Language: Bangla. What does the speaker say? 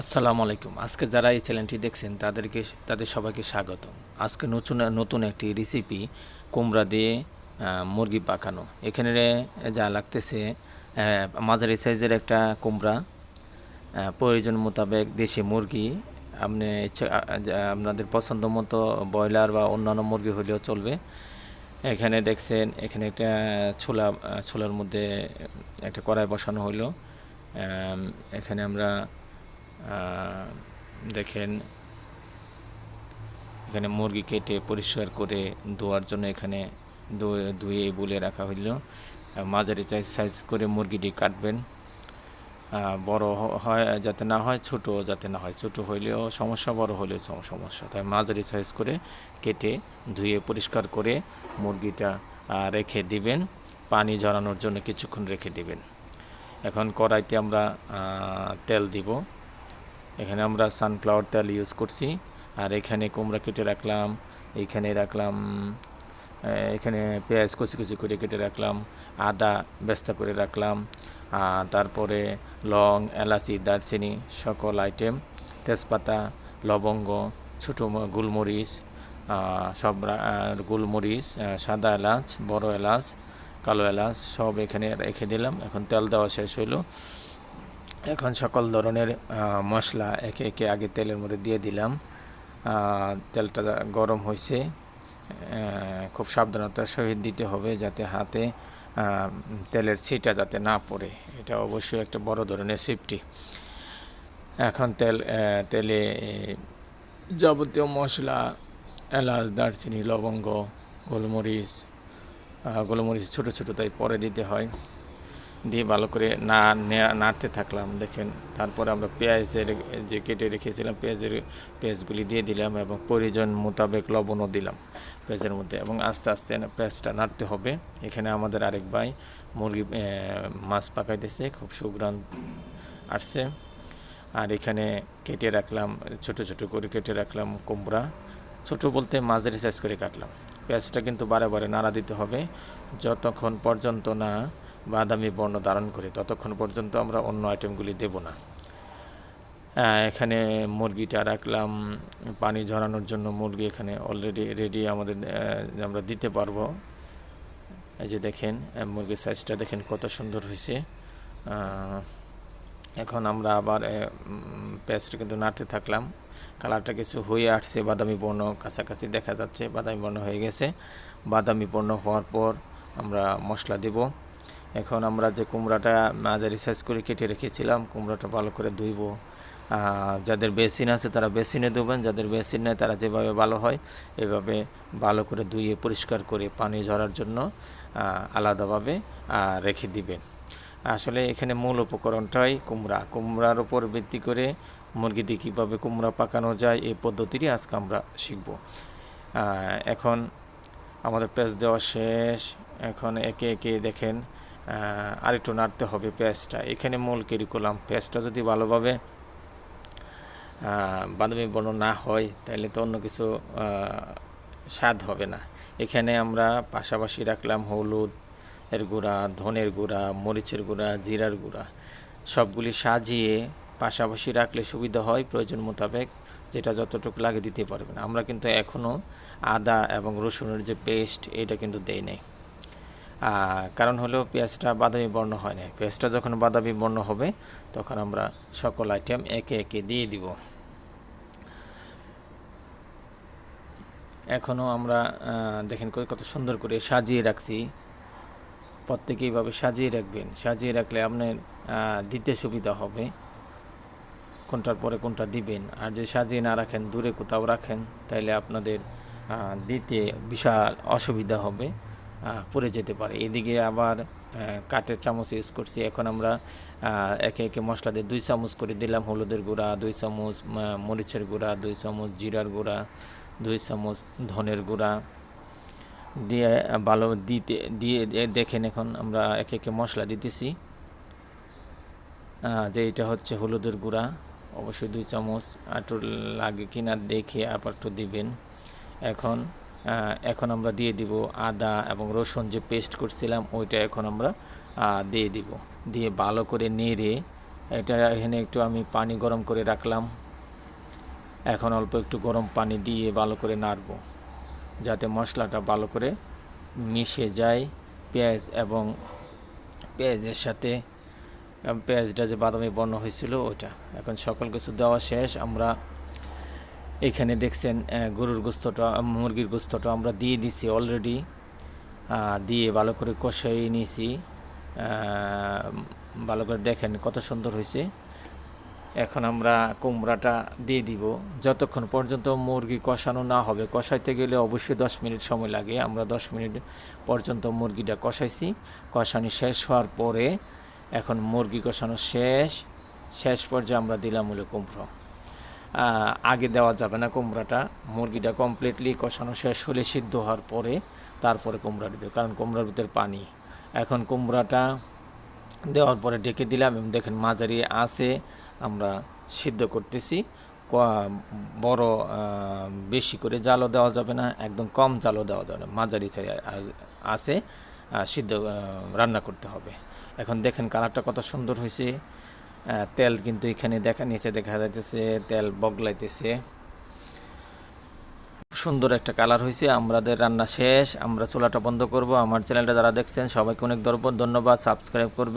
আসসালামু আলাইকুম। আজকে যারা এই চ্যানেলটি দেখছেন, তাদেরকে, তাদের সবাইকে স্বাগত আজকে নতুন নতুন একটি রেসিপি কুমড়া দিয়ে মুরগি পাকানো। এখানে যা লাগতেছে মাঝারি সাইজের একটা কুমড়া প্রয়োজন মোতাবেক দেশি মুরগি। আপনি আপনাদের পছন্দ মতো ব্রয়লার বা অন্যান্য মুরগি হলেও চলবে। এখানে দেখছেন, এখানে একটা ছোলা ছোলার মধ্যে একটা কড়াই বসানো হলো এখানে আমরা দেখেন, এখানে মুরগি কেটে পরিষ্কার করে ধোয়ার জন্য এখানে ধুয়ে- বলে রাখা হইল। মাঝারি সাইজ সাইজ করে মুরগিটি কাটবেন। বড় হয়, যাতে না হয়, ছোট যাতে না হয়। ছোট হইলেও সমস্যা, বড় হলেও সম- সমস্যা। তাই মাঝারি সাইজ করে কেটে ধুয়ে পরিষ্কার করে মুরগিটা রেখে দিবেন। পানি ঝরানোর জন্য কিছুক্ষণ রেখে দিবেন। এখন কড়াইতে আমরা তেল দিব। এখানে আমরা সানফ্লাওয়ার তেল ইউজ করছি। আর এখানে কুমড়া কেটে রাখলাম এইখানে রাখলাম এখানে পেঁয়াজ কুচি কুচি করে কেটে রাখলাম, আদা ব্যস্তা করে রাখলাম তারপরে লং, এলাচি, দারচিনি সকল আইটেম তেজপাতা, লবঙ্গ, ছোটো গোলমরিচ সব গোলমরিচ সাদা এলাচ, বড় এলাচ, কালো এলাচ সব এখানে রেখে দিলাম। এখন তেল দেওয়া শেষ হলো এখন সকল ধরনের মশলা একে একে আগে তেলের মধ্যে দিয়ে দিলাম। তেলটা গরম হয়েছে খুব সাবধানতার সহিত দিতে হবে যাতে হাতে তেলের ছিটা যাতে না পড়ে। এটা অবশ্যই একটা বড় ধরনের সেফটি এখন তেল তেলে যাবতীয় মশলা, এলাচ, দারচিনি, লবঙ্গ, গোলমরিচ গোলমরিচ ছোটো ছোটো তাই পরে দিতে হয়। দিয়ে ভালো করে না নাড়তে থাকলাম। দেখেন, তারপরে আমরা পেঁয়াজের যে কেটে রেখেছিলাম, পেঁয়াজের পেঁয়াজগুলি দিয়ে দিলাম এবং প্রয়োজন মোতাবেক লবণও দিলাম পেঁয়াজের মধ্যে এবং আস্তে আস্তে পেঁয়াজটা নাড়তে হবে। এখানে আমাদের আরেক ভাই মুরগি মাছ পাকাইতেছে, খুব সুগ্রান আসছে। আর এখানে কেটে রাখলাম, ছোট ছোট করে কেটে রাখলাম কুমড়া। ছোট বলতে মাঝারি সাইজ করে কাটলাম। পেঁয়াজটা কিন্তু বারে বারে নাড়া দিতে হবে। যতক্ষণ পর্যন্ত না বাদামি বর্ণ ধারণ করে। ততক্ষণ পর্যন্ত আমরা অন্য আইটেমগুলি দেব না। এখানে মুরগিটা রাখলাম। পানি ঝরানোর জন্য মুরগি এখানে অলরেডি রেডি আমাদের আমরা দিতে পারব। এই যে দেখেন মুরগির সাইজটা দেখেন কত সুন্দর হয়েছে। এখন আমরা আবার পেঁয়াজটা কিন্তু নাড়তে থাকলাম। কালারটা কিছু হয়ে আসছে, বাদামি বর্ণ কাছাকাছি দেখা যাচ্ছে, বাদামি বর্ণ হয়ে গেছে। বাদামি বর্ণ হওয়ার পর আমরা মশলা দেব। এখন আমরা যে কুমড়াটা মাঝারি সাইজ করে কেটে রেখেছিলাম, কুমড়াটা ভালো করে ধুইব। যাদের বেসিন আছে তারা বেসিনে ধুবেন, যাদের বেসিন নেয় তারা যেভাবে ভালো হয় এভাবে ভালো করে ধুয়ে পরিষ্কার করে পানি ঝরার জন্য আলাদাভাবে রেখে দিবেন। আসলে এখানে মূল উপকরণটাই কুমড়া। কুমড়ার উপর ভিত্তি করে মুরগি দিয়ে কীভাবে কুমড়া পাকানো যায় এই পদ্ধতিটি আজকে আমরা শিখব। এখন আমাদের পেঁয়াজ দেওয়া শেষ। এখন একে একে দেখেন আরেকটু নাড়তে হবে পেঁয়াজটা। এখানে মূল কেরি করলাম। পেঁয়াজটা যদি ভালোভাবে বাদামি বর্ণ না হয়, তাহলে তো অন্য কিছু স্বাদ হবে না। এখানে আমরা পাশাপাশি রাখলাম হলুদ এর গুঁড়া, ধনের গুঁড়া, মরিচের গুঁড়া, জিরার গুঁড়া। সবগুলি সাজিয়ে পাশাপাশি রাখলে সুবিধা হয় প্রয়োজন মোতাবেক, যেটা যতটুকু লাগে দিতে পারবেন। আমরা কিন্তু এখনও আদা এবং রসুনের যে পেস্ট এটা কিন্তু দেই নাই। কারণ হলো পেঁয়াজটা বাদামি বর্ণ হয় না পেঁয়াজটা যখন বাদামি বর্ণ হবে, তখন আমরা সকল আইটেম একে একে দিয়ে দিব। এখনও আমরা দেখেন কত সুন্দর করে সাজিয়ে রাখছি। প্রত্যেকে এইভাবে সাজিয়ে রাখবেন। সাজিয়ে রাখলে আপনার দিতে সুবিধা হবে। কোনটার পরে কোনটা দিবেন। আর যে সাজিয়ে না রাখেন, দূরে কোথাও রাখেন, তাইলে আপনাদের দিতে বিশাল অসুবিধা হবে। পড়ে যেতে পারে। এদিকে আবার কাঠের চামচ ইউজ করছি। এখন আমরা একে একে মশলা দিয়ে দুই চামচ করে দিলাম হলুদের গুঁড়া, দুই চামচ মরিচের গুঁড়া, দুই চামচ জিরার গুঁড়া, দুই চামচ ধনের গুঁড়া দিয়ে ভালো দিতে, দিয়ে দেখেন এখন আমরা একে একে মশলা দিতেছি। যে এটা হচ্ছে হলুদের গুঁড়া, অবশ্যই দুই চামচ, একটু লাগে কিনা দেখে আবার একটু দিবেন। এখন এখন আমরা দিয়ে দিব আদা এবং রসুন যে পেস্ট করছিলাম, ওইটা এখন আমরা দিয়ে দিব। দিয়ে ভালো করে নেড়ে, এটা এখানে একটু আমি পানি গরম করে রাখলাম। এখন অল্প একটু গরম পানি দিয়ে ভালো করে নাড়বো, যাতে মশলাটা ভালো করে মিশে যায়। পেঁয়াজ এবং পেঁয়াজের সাথে, পেঁয়াজটা যে বাদামি বর্ণ হয়েছিল, ওইটা। এখন সকল কিছু দেওয়া শেষ, আমরা এখানে দেখছেন গরুর গোস্তটা, মুরগির গোস্তটা আমরা দিয়ে দিছি অলরেডি দিয়ে ভালো করে কষাই নিয়েছি। ভালো করে দেখেন কত সুন্দর হয়েছে। এখন আমরা কুমড়াটা দিয়ে দিব। যতক্ষণ পর্যন্ত মুরগি কষানো না হবে, কষাইতে গেলে অবশ্যই দশ মিনিট সময় লাগে। আমরা দশ মিনিট পর্যন্ত মুরগিটা কষাইছি। কষানি শেষ হওয়ার পরে এখন মুরগি কষানো শেষ। শেষ পর্যায়ে আমরা দিলাম হলো কুমড়ো। আগে দেওয়া যাবে না কুমড়াটা। মুরগিটা কমপ্লিটলি কষানো শেষ হলে সিদ্ধ হওয়ার পরে তারপরে কুমড়া দিতে কারণ কুমড়ার ভিতরে পানি। এখন কুমড়াটা দেওয়ার পরে ঢেকে দিলাম এবং দেখেন মাঝারি আছে, আমরা সিদ্ধ করতেছি। বড় বেশি করে জালও দেওয়া যাবে না, একদম কম জালও দেওয়া যাবে না, মাঝারি চাই আছে সিদ্ধ রান্না করতে হবে। এখন দেখেন কালারটা কত সুন্দর হয়েছে। তেল কিন্তু এখানে দেখা, নিচে দেখা যাইতেছে, তেল বগলাইতেছে। সুন্দর একটা কালার হয়েছে আমাদের রান্না শেষ, আমরা চুলাটা বন্ধ করব। আমার চ্যানেলটা যারা দেখছেন, সবাইকে অনেক ধন্যবাদ, সাবস্ক্রাইব করবেন।